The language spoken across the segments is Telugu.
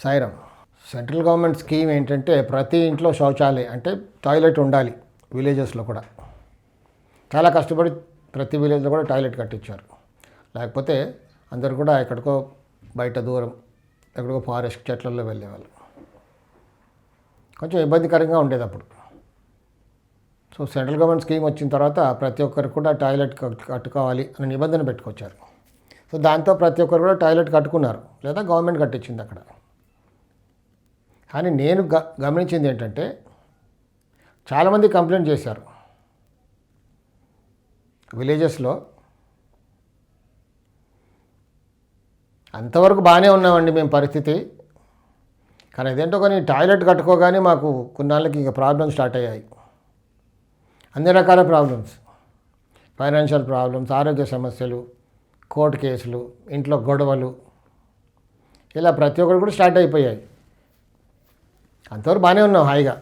సాయిరం సెంట్రల్ గవర్నమెంట్ స్కీమ్ ఏంటంటే ప్రతి ఇంట్లో శౌచాలయం అంటే టాయిలెట్ ఉండాలి విలేజెస్లో కూడా. చాలా కష్టపడి ప్రతి విలేజ్లో కూడా టాయిలెట్ కట్టించారు. లేకపోతే అందరు కూడా ఎక్కడికో బయట దూరం ఎక్కడికో ఫారెస్ట్ చెట్లలో వెళ్ళేవాళ్ళు. కొంచెం ఇబ్బందికరంగా ఉండేది అప్పుడు. సో సెంట్రల్ గవర్నమెంట్ స్కీమ్ వచ్చిన తర్వాత ప్రతి ఒక్కరికి కూడా టాయిలెట్ కట్టుకోవాలి అనే నిబంధన పెట్టుకొచ్చారు. సో దాంతో ప్రతి ఒక్కరు కూడా టాయిలెట్ కట్టుకున్నారు. లేదా గవర్నమెంట్ కట్టించింది అక్కడ. కానీ నేను గ గమనించింది ఏంటంటే చాలామంది కంప్లైంట్ చేశారు. విలేజెస్లో అంతవరకు బాగానే ఉన్నామండి మేము పరిస్థితి. కానీ అదేంటో కానీ టాయిలెట్ కట్టుకోగానే మాకు కొన్నాళ్ళకి ఇంకా ప్రాబ్లమ్స్ స్టార్ట్ అయ్యాయి. అన్ని రకాల ప్రాబ్లమ్స్. ఫైనాన్షియల్ ప్రాబ్లమ్స్ ఆరోగ్య సమస్యలు కోర్టు కేసులు ఇంట్లో గొడవలు ఇలా ప్రతి ఒక్కరు కూడా స్టార్ట్ అయిపోయాయి. అంతవరకు బాగానే ఉన్నాం హాయిగా.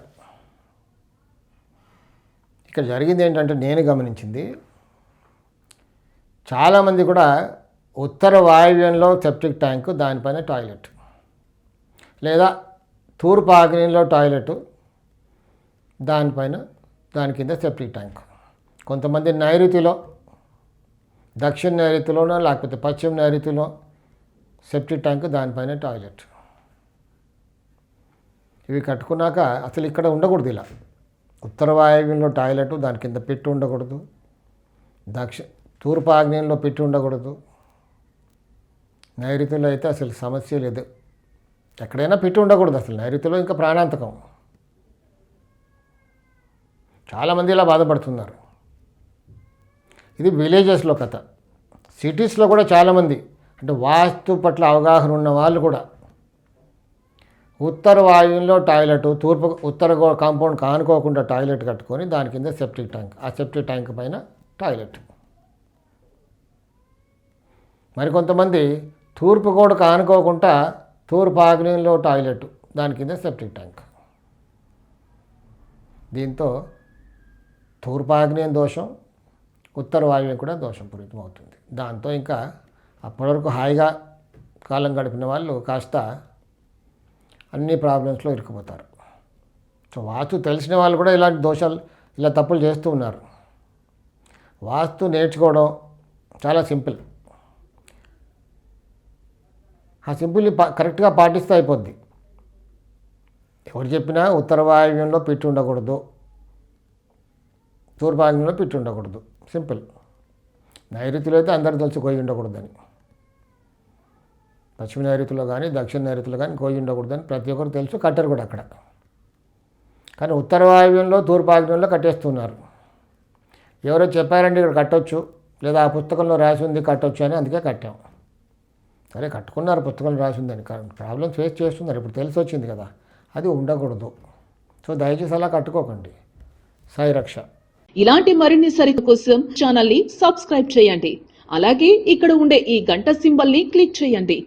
ఇక్కడ జరిగింది ఏంటంటే నేను గమనించింది చాలామంది కూడా ఉత్తర వాయువ్యంలో సెప్టిక్ ట్యాంకు దానిపైన టాయిలెట్. లేదా తూర్పు ఆగ్నేయంలో టాయిలెట్ దానిపైన దాని కింద సెప్టిక్ ట్యాంక్. కొంతమంది నైరుతిలో దక్షిణ నైరుతిలోనో లేకపోతే పశ్చిమ నైరుతిలో సెప్టిక్ ట్యాంక్ దానిపైన టాయిలెట్. ఇవి కట్టుకున్నాక అసలు ఇక్కడ ఉండకూడదు ఇలా. ఉత్తర వాయువ్యంలో టాయిలెట్ దాని కింద పెట్టి ఉండకూడదు. దక్షిణ తూర్పు ఆగ్నేయంలో పెట్టి ఉండకూడదు. నైరుతిలో అయితే అసలు సమస్య లేదు. ఎక్కడైనా పెట్టి ఉండకూడదు అసలు. నైరుతిలో ఇంకా ప్రాణాంతకం. చాలామంది ఇలా బాధపడుతున్నారు. ఇది విలేజెస్లో కథ. సిటీస్లో కూడా చాలామంది అంటే వాస్తు పట్ల అవగాహన ఉన్న వాళ్ళు కూడా ఉత్తర వాయువులో టాయిలెట్ తూర్పు ఉత్తర కాంపౌండ్ కానుకోకుండా టాయిలెట్ కట్టుకొని దాని కింద సెప్టిక్ ట్యాంక్ ఆ సెప్టిక్ ట్యాంక్ పైన టాయిలెట్. మరికొంతమంది తూర్పు కూడా కానుకోకుండా తూర్పు ఆగ్నేయంలో టాయిలెట్ దాని కింద సెప్టిక్ ట్యాంక్. దీంతో తూర్పు ఆగ్నేయం దోషం ఉత్తర వాయువ్యం కూడా దోషం పూరితం అవుతుంది దాంతో ఇంకా అప్పటివరకు హాయిగా కాలం గడిపిన వాళ్ళు కాస్త అన్ని ప్రాబ్లమ్స్లో ఇరుక్కుపోతారు. సో వాస్తు తెలిసిన వాళ్ళు కూడా ఇలాంటి దోషాలు ఇలా తప్పులు చేస్తూ ఉన్నారు. వాస్తు నేర్చుకోవడం చాలా సింపుల్. ఆ సింపుల్ని పా కరెక్ట్గా పాటిస్తే అయిపోద్ది. ఎవరు చెప్పినా ఉత్తర వాయువ్యంలో పెట్టి ఉండకూడదు. తూర్పు పెట్టి ఉండకూడదు. సింపుల్. నైరుతిలో అయితే అందరు తెలిసి కొయ్యి ఉండకూడదని. పశ్చిమ నైరుతిలో కానీ దక్షిణ నైరుతిలో కానీ కోయి ఉండకూడదని ప్రతి ఒక్కరు తెలుసు కట్టరు కూడా అక్కడ. కానీ ఉత్తర వాయువ్యంలో తూర్పు ఆగ్నేయంలో కట్టేస్తున్నారు. ఎవరో చెప్పారండి ఇక్కడ కట్టొచ్చు లేదా ఆ పుస్తకంలో రాసి ఉంది కట్టొచ్చు అని అందుకే కట్టాం. సరే కట్టుకున్నారు పుస్తకంలో రాసి ఉందని ప్రాబ్లమ్ ఫేస్ చేస్తున్నారు ఇప్పుడు తెలిసి వచ్చింది కదా అది ఉండకూడదు. సో దయచేసి అలా కట్టుకోకండి. సాయి రక్ష. ఇలాంటి మరిన్ని సరిత కోసం ఛానల్ని సబ్స్క్రైబ్ చేయండి. అలాగే ఇక్కడ ఉండే ఈ గంట సింబల్ని క్లిక్ చేయండి.